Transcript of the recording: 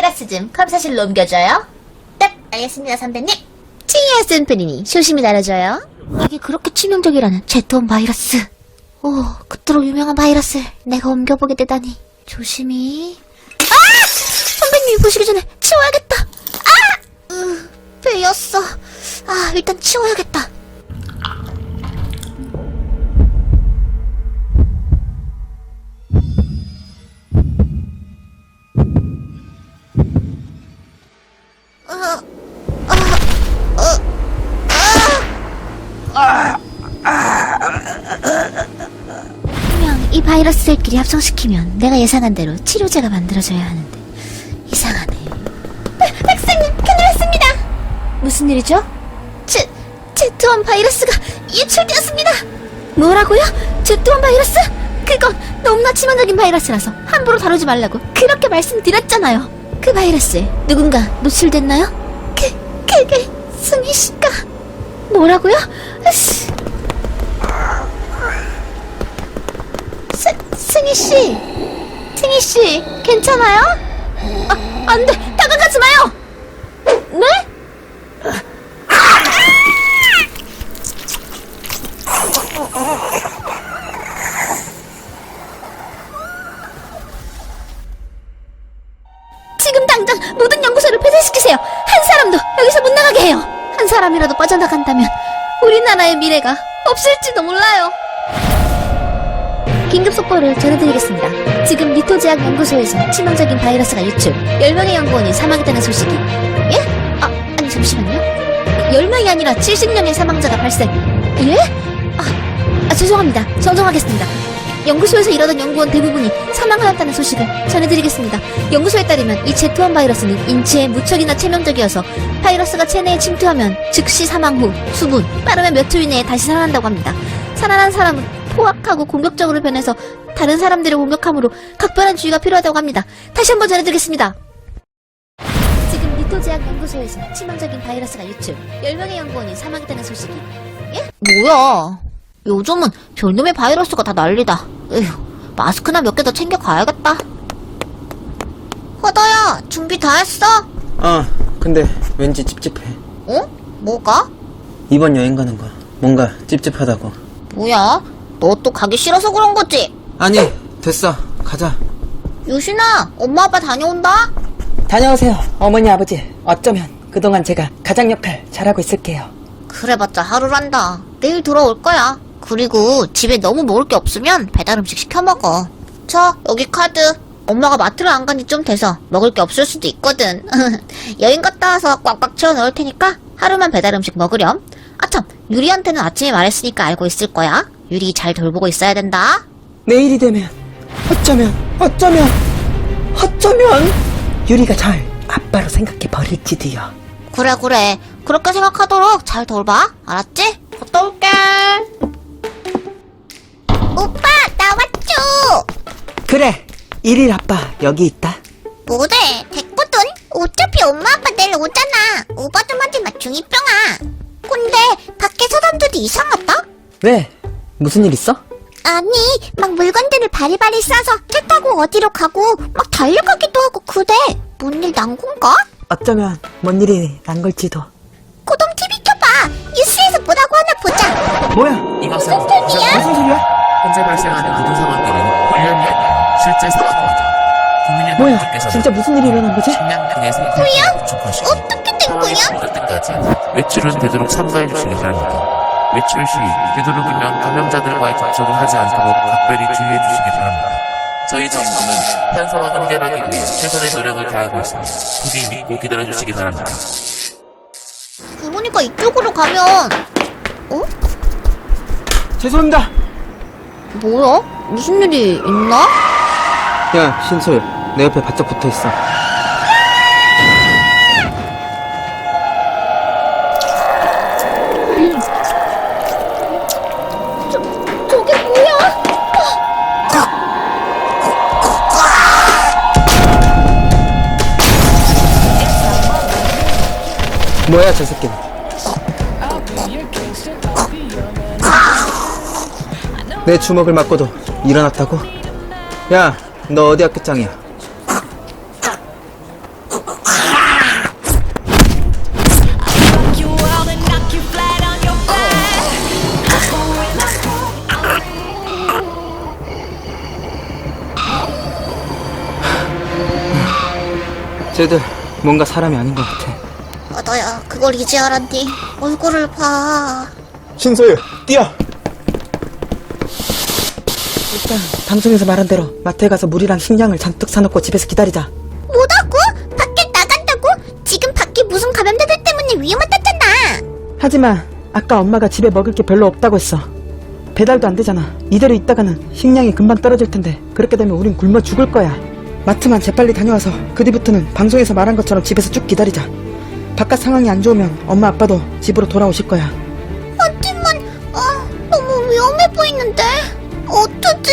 바이러스 좀 컴사실로 옮겨줘요. 네, 알겠습니다, 선배님. 치이야 샌프리니 조심히 다뤄줘요. 이게 그렇게 치명적이라는 제트온 바이러스. 오, 그토록 유명한 바이러스를 내가 옮겨보게 되다니. 조심히. 아! 선배님이 보시기 전에 치워야겠다. 아! 으, 베였어. 아, 일단 치워야겠다. 바이러스들끼리 합성시키면 내가 예상한 대로 치료제가 만들어져야 하는데 이상하네. 학생님, 큰일 났습니다. 무슨 일이죠? 제, 제트원 바이러스가 유출되었습니다. 뭐라고요? 제트원 바이러스? 그건 너무나 치명적인 바이러스라서 함부로 다루지 말라고 그렇게 말씀드렸잖아요. 그 바이러스에 누군가 노출됐나요? 그, 그게 승희 씨가 뭐라고요? 으씨. 스, 승희 씨, 승희 씨, 괜찮아요? 아, 안 돼, 다가가지 마요. 네? 지금 당장 모든 연구소를 폐쇄시키세요. 한 사람도 여기서 못 나가게 해요. 한 사람이라도 빠져나간다면 우리나라의 미래가 없을지도 몰라요. 긴급 속보를 전해드리겠습니다. 지금 리토제약 연구소에서 치명적인 바이러스가 유출, 10명의 연구원이 사망했다는 소식이. 예? 아, 아니, 잠시만요. 10명이 아니라 70명의 사망자가 발생. 예? 아, 아, 죄송합니다. 정정하겠습니다. 연구소에서 일하던 연구원 대부분이 사망하였다는 소식을 전해드리겠습니다. 연구소에 따르면 이 제트원 바이러스는 인체에 무척이나 치명적이어서 바이러스가 체내에 침투하면 즉시 사망 후 수분, 빠르면 몇 초 이내에 다시 살아난다고 합니다. 살아난 사람은 포악하고 공격적으로 변해서 다른 사람들을 공격함으로 각별한 주의가 필요하다고 합니다. 다시 한번 전해드리겠습니다. 지금 리토제약 연구소에서 치명적인 바이러스가 유출, 10명의 연구원이 사망했다는 소식이. 예? 뭐야? 요즘은 별놈의 바이러스가 다 난리다. 에휴, 마스크나 몇 개 더 챙겨 가야겠다. 허다야, 준비 다 했어? 아, 근데 왠지 찝찝해. 어? 뭐가? 이번 여행 가는 거 뭔가 찝찝하다고. 뭐야? 너 또 가기 싫어서 그런 거지? 아니, 됐어. 가자. 유신아, 엄마 아빠 다녀온다? 다녀오세요, 어머니 아버지. 어쩌면 그동안 제가 가장 역할 잘하고 있을게요. 그래봤자 하루란다. 내일 돌아올 거야. 그리고 집에 너무 먹을 게 없으면 배달 음식 시켜 먹어. 저 여기 카드. 엄마가 마트를 안 간지 좀 돼서 먹을 게 없을 수도 있거든. 여행 갔다 와서 꽉꽉 채워 넣을 테니까 하루만 배달 음식 먹으렴. 아참, 유리한테는 아침에 말했으니까 알고 있을 거야. 유리 잘 돌보고 있어야 된다. 내일이 되면 어쩌면 어쩌면 어쩌면 유리가 절 아빠로 생각해 버릴지도요. 그래 그래. 그렇게 생각하도록 잘 돌봐. 알았지? 갔다 올게. 오빠 나왔죠. 그래, 일일 아빠 여기 있다. 뭐래 됐거든 어차피 엄마 아빠 내일 오잖아 오바 좀 하지 마 중이병아 근데 밖에 사람들이 이상하다? 왜? 무슨 일 있어? 아니 막 물건들을 바리바리 싸서 차 타고 어디로 가고 막 달려가기도 하고 그래 뭔 일 난 건가? 어쩌면 뭔 일이 난 걸지도. 고동 TV 켜봐 뉴스에서 뭐라고 하나 보자 뭐야? 이것은 무슨 소리야? 현재 발생하는 모든 상황들은 훈련이 아니라 실제 상황입니다. 국민의 뭐야? 진짜 무슨 일이 일어난 거지? 식량 등에서 뭐야? 어떻게 된 거야? 때까지 외출은 되도록 삼가해 주시기 바랍니다. 외출 시 되도록이면 감염자들과의 접촉을 하지 않도록 각별히 주의해 주시기 바랍니다. 저희 정부는 현 상황을 해결하기 위해 최선의 노력을 다하고 있습니다. 부디 믿고 기다려 주시기 바랍니다. 그러니까 이쪽으로 가면 어? 죄송합니다. 뭐야? 무슨 일이 있나? 야, 신솔. 내 옆에 바짝 붙어 있어. 저 뭐야 저 새끼. 내 주먹을 맞고도 일어났다고? 야 너 어디 학교장이야 쟤들 뭔가 사람이 아닌 것 같아 그걸 이제 알았니? 얼굴을 봐. 신소유, 뛰어! 일단 방송에서 말한 대로 마트에 가서 물이랑 식량을 잔뜩 사놓고 집에서 기다리자. 뭐라고? 밖에 나간다고? 지금 밖에 무슨 감염자들 때문에 위험하다잖아. 하지만 아까 엄마가 집에 먹을 게 별로 없다고 했어. 배달도 안 되잖아. 이대로 있다가는 식량이 금방 떨어질 텐데 그렇게 되면 우린 굶어 죽을 거야. 마트만 재빨리 다녀와서 그 뒤부터는 방송에서 말한 것처럼 집에서 쭉 기다리자. 바깥 상황이 안 좋으면 엄마 아빠도 집으로 돌아오실 거야. 하지만, 아, 너무 위험해 보이는데? 어쩌지?